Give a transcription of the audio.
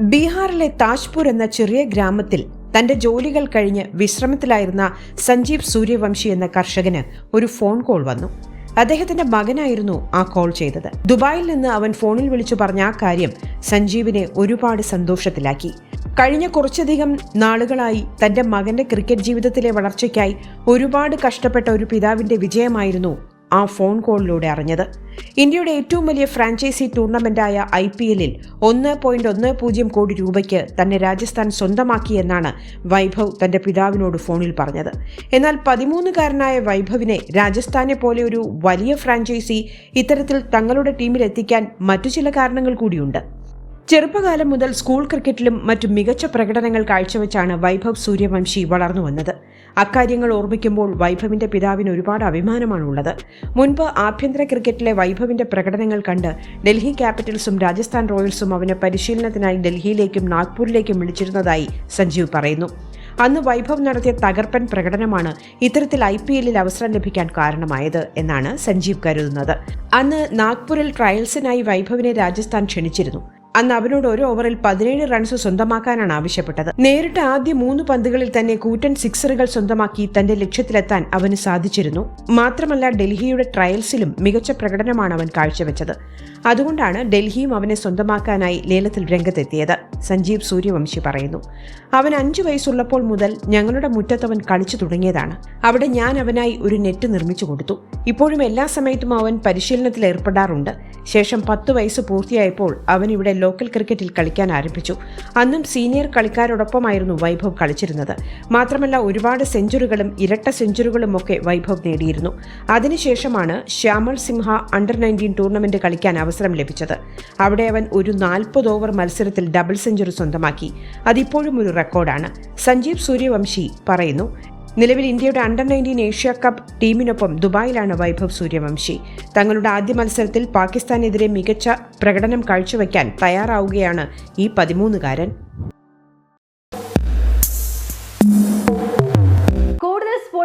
ബീഹാറിലെ താജ്പൂർ എന്ന ചെറിയ ഗ്രാമത്തിൽ തന്റെ ജോലികൾ കഴിഞ്ഞ് വിശ്രമത്തിലായിരുന്ന സഞ്ജീവ് സൂര്യവംശി എന്ന കർഷകന് ഒരു ഫോൺ കോൾ വന്നു. അദ്ദേഹത്തിന്റെ മകനായിരുന്നു ആ കോൾ ചെയ്തത്. ദുബായിൽ നിന്ന് അവൻ ഫോണിൽ വിളിച്ചു പറഞ്ഞ ആ കാര്യം സഞ്ജീവിനെ ഒരുപാട് സന്തോഷത്തിലാക്കി. കഴിഞ്ഞ കുറച്ചധികം നാളുകളായി തന്റെ മകന്റെ ക്രിക്കറ്റ് ജീവിതത്തിലെ വളർച്ചയ്ക്കായി ഒരുപാട് കഷ്ടപ്പെട്ട ഒരു പിതാവിന്റെ വിജയമായിരുന്നു ആ ഫോൺ കോളിലൂടെ അറിഞ്ഞത്. ഇന്ത്യയുടെ ഏറ്റവും വലിയ ഫ്രാഞ്ചൈസി ടൂർണമെന്റായ ഐ പി എല്ലിൽ ഒന്ന് പോയിന്റ് ഒന്ന് പൂജ്യം കോടി രൂപയ്ക്ക് തന്നെ രാജസ്ഥാൻ സ്വന്തമാക്കിയെന്നാണ് വൈഭവ് തന്റെ പിതാവിനോട് ഫോണിൽ പറഞ്ഞത്. എന്നാൽ പതിമൂന്നുകാരനായ വൈഭവിനെ രാജസ്ഥാനെ പോലെ ഒരു വലിയ ഫ്രാഞ്ചൈസി ഇത്തരത്തിൽ തങ്ങളുടെ ടീമിൽ എത്തിക്കാൻ മറ്റു ചില കാരണങ്ങൾ കൂടിയുണ്ട്. ചെറുപ്പകാലം മുതൽ സ്കൂൾ ക്രിക്കറ്റിലും മറ്റു മികച്ച പ്രകടനങ്ങൾ കാഴ്ചവെച്ചാണ് വൈഭവ് സൂര്യവംശി വളർന്നു വന്നത്. അക്കാര്യങ്ങൾ ഓർമ്മിക്കുമ്പോൾ വൈഭവിന്റെ പിതാവിന് ഒരുപാട് അഭിമാനമാണുള്ളത്. മുൻപ് ആഭ്യന്തര ക്രിക്കറ്റിലെ വൈഭവിന്റെ പ്രകടനങ്ങൾ കണ്ട് ഡൽഹി ക്യാപിറ്റൽസും രാജസ്ഥാൻ റോയൽസും അവനെ പരിശീലനത്തിനായി ഡൽഹിയിലേക്കും നാഗ്പൂരിലേക്കും വിളിച്ചിരുന്നതായി സഞ്ജീവ് പറയുന്നു. അന്ന് വൈഭവ് നടത്തിയ തകർപ്പൻ പ്രകടനമാണ് ഇത്തരത്തിൽ ഐ പി എല്ലിൽ അവസരം ലഭിക്കാൻ കാരണമായത് എന്നാണ് സഞ്ജീവ് കരുതുന്നത്. അന്ന് നാഗ്പൂരിൽ ട്രയൽസിനായി വൈഭവിനെ രാജസ്ഥാൻ ക്ഷണിച്ചിരുന്നു. അന്ന് അവനോട് ഒരു ഓവറിൽ പതിനേഴ് റൺസ് സ്വന്തമാക്കാനാണ് ആവശ്യപ്പെട്ടത്. നേരിട്ട് ആദ്യ മൂന്ന് പന്തുകളിൽ തന്നെ കൂറ്റൻ സിക്സറുകൾ സ്വന്തമാക്കി തന്റെ ലക്ഷ്യത്തിലെത്താൻ അവന് സാധിച്ചിരുന്നു. മാത്രമല്ല ഡൽഹിയുടെ ട്രയൽസിലും മികച്ച പ്രകടനമാണ് അവൻ കാഴ്ചവെച്ചത്. അതുകൊണ്ടാണ് ഡൽഹിയും അവനെ സ്വന്തമാക്കാനായി ലേലത്തിൽ രംഗത്തെത്തിയത്. സഞ്ജീവ് സൂര്യവംശി പറയുന്നു അവൻ അഞ്ചു വയസ്സുള്ളപ്പോൾ മുതൽ ഞങ്ങളുടെ മുറ്റത്തവൻ കളിച്ചു തുടങ്ങിയതാണ്. അവിടെ ഞാൻ അവനായി ഒരു നെറ്റ് നിർമ്മിച്ചു കൊടുത്തു. ഇപ്പോഴും എല്ലാ സമയത്തും അവൻ പരിശീലനത്തിൽ ഏർപ്പെടാറുണ്ട്. ശേഷം പത്ത് വയസ്സ് പൂർത്തിയായപ്പോൾ അവൻ ഇവിടെ ലോക്കൽ ക്രിക്കറ്റിൽ കളിക്കാൻ ആരംഭിച്ചു. അന്നും സീനിയർ കളിക്കാരോടൊപ്പമായിരുന്നു വൈഭവ് കളിച്ചിരുന്നത്. മാത്രമല്ല ഒരുപാട് സെഞ്ചുറികളും ഇരട്ട സെഞ്ചുറികളും ഒക്കെ വൈഭവ് നേടിയിരുന്നു. അതിനുശേഷമാണ് Shyamal Simha under nineteen tournament കളിക്കാൻ അവസരം ലഭിച്ചത്. അവിടെ അവൻ ഒരു നാൽപ്പത് ഓവർ മത്സരത്തിൽ ഡബിൾ സെഞ്ചുറി സ്വന്തമാക്കി. അതിപ്പോഴും ഒരു റെക്കോർഡാണ്. സഞ്ജീവ് സൂര്യവംശി പറയുന്നു നിലവിൽ ഇന്ത്യയുടെ അണ്ടർ നയന്റീൻ ഏഷ്യ കപ്പ് ടീമിനൊപ്പം ദുബായിലാണ് വൈഭവ് സൂര്യവംശി. തങ്ങളുടെ ആദ്യ മത്സരത്തിൽ പാകിസ്ഥാനെതിരെ മികച്ച പ്രകടനം കാഴ്ചവെക്കാൻ തയ്യാറാവുകയാണ് ഈ പതിമൂന്നുകാരൻ.